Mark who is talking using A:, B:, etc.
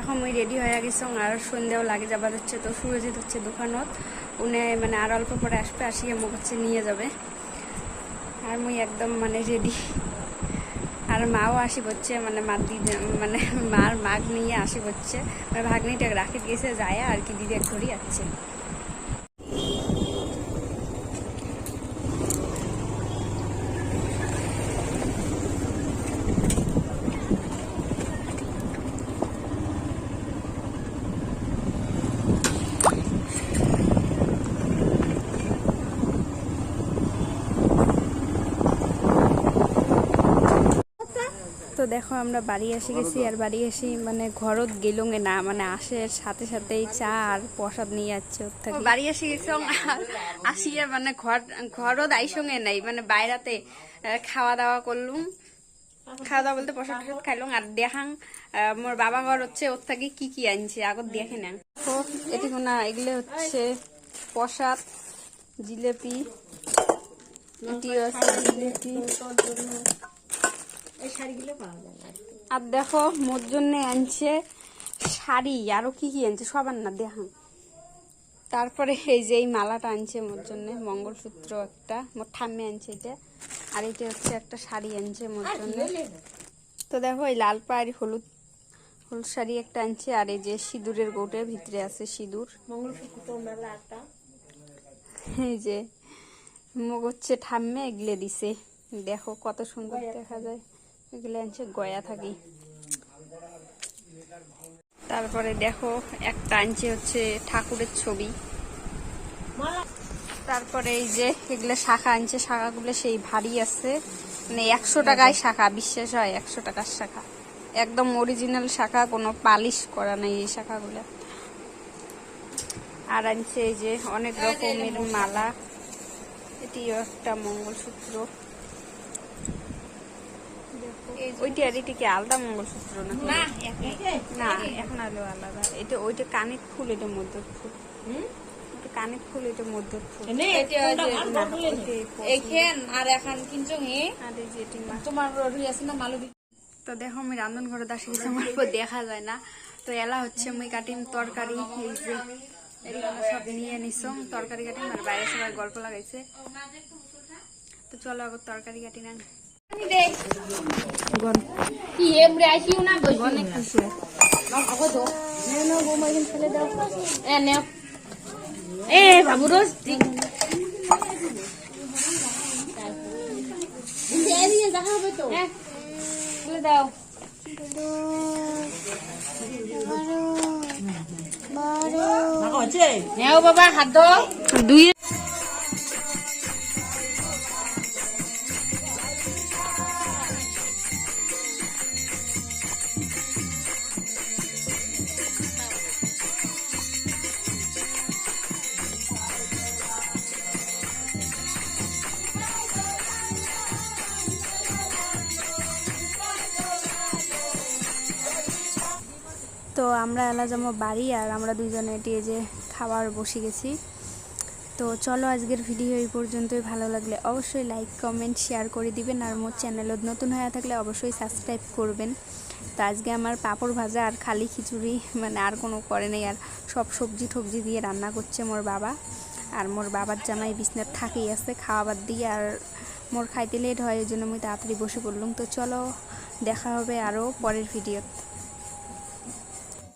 A: এখন আমি রেডি হয়ে গেছি আর সন্ধ্যাও লাগে যাবার হচ্ছে, তো সুরজিৎ হচ্ছে দোকানত। উনি মানে আর অল্প পরে আসবে, আসিয়ে মুখ হচ্ছে নিয়ে যাবে। আর মুই একদম মানে রেডি আর মাও আসি হচ্ছে মানে মা দিদি মানে মার মাগ নিয়ে আসি হচ্ছে। মানে ভাগ্নিটা রাখি গেছে, যায় আর কি দিদি ঘড়ি যাচ্ছে। তো দেখো আমরা বাড়ি এসে গেছি আর বাড়ি এসে মানে ঘরত গেলুঙে না মানে আসে সাথে সাথেই চা আর প্রসাদ নিয়ে যাচ্ছে ওর থেকে। বাড়ি এসে গেছি আর আসিয়া মানে ঘর ঘরত আইসঙ্গে নাই মানে বাইরাতে খাওয়া দাওয়া করলুম। খাওয়া দাওয়া বলতে প্রসাদ টসাদ খাইলুম আর দেখাং আহ, মোর বাবা ঘর হচ্ছে ওর থেকে কি কি আনছে আগত দেখে না এটি না এগুলো হচ্ছে প্রসাদ জিলেপি এটি হচ্ছে জিলেপি। আর দেখো মোর জন্য আনছে শাড়ি আরও কি কি আনছে সবার না দেখান তারপরে এই যে এই মালাটা আনছে মোর জন্য মঙ্গলসূত্র একটা মোর ঠাম্মে আনছে এটা। আর এটা হচ্ছে একটা শাড়ি আনছে মোর জন্য। তো দেখো এই লাল পায়ের হলুদ হলুদ শাড়ি একটা আনছে আর এই যে সিঁদুরের গোটের ভিতরে আছে সিঁদুর। এই যে মুখ হচ্ছে ঠাম্মে এগলে দিছে। দেখো কত সুন্দর দেখা যায়। এগুলো আনছে গয়া থাকি। তারপরে দেখো একটা আনছে হচ্ছে ঠাকুরের ছবি। তারপরে এই যে এগুলো শাখা আনছে, শাখাগুলো সেই ভারী আছে। মানে একশো টাকায় শাখা, বিশ্বাস হয় একশো টাকার শাখা। একদম অরিজিনাল শাখা, কোনো পালিশ করা নাই এই শাখাগুলো। আর আনছে এই যে অনেক রকমের মালা। এটিও একটা মঙ্গলসূত্র। ওইটা আর এটা কি আলাদা মঙ্গলসূত্র না না এখন আলো আলাদা। এটা ওইটা কানের ফুল এটা মধ্যর ফুল। ওটা ফুল এটা মধ্যর ফুল।
B: আর এখন কিন্তু
A: আর এই যে
B: তোমার রুই আছে না মালবি
A: তো দেখো আমি রান্ধন ঘরে দাসি গেছি আমার উপর দেখা যায় না। তো এলা হচ্ছে মুই কাটিম তরকারি এই যে সব নিয়ে নিছম তরকারি কাটিম আর বাইরে সবাই গল্প লাগাইছে। তো চলো আবার তরকারি কাটি না
B: এ নে এ বাবু রোজ হ্যাঁ বলে দাও। বাবা হাত দাও
A: দুই তো আমরা এলা যাব বাড়ি আর আমরা দুজনে এটি যে খাবার বসে গেছি। তো চলো আজকের ভিডিও এই পর্যন্তই। ভালো লাগলে অবশ্যই লাইক কমেন্ট শেয়ার করে দিবেন আর মোর চ্যানেলত নতুন হয়ে থাকলে অবশ্যই সাবস্ক্রাইব করবেন। তো আজকে আমার পাঁপড় ভাজা আর খালি খিচুড়ি মানে আর কোনো করে নেই আর সব সবজি টবজি দিয়ে রান্না করছে মোর বাবা। আর মোর বাবার জামাই বিছনার থাকেই আছে খাওয়াবার দিয়ে আর মোর খাইতে লেট হয় ওই জন্য আমি তাড়াতাড়ি বসে পড়লাম। তো চলো, দেখা হবে আরও পরের ভিডিওতে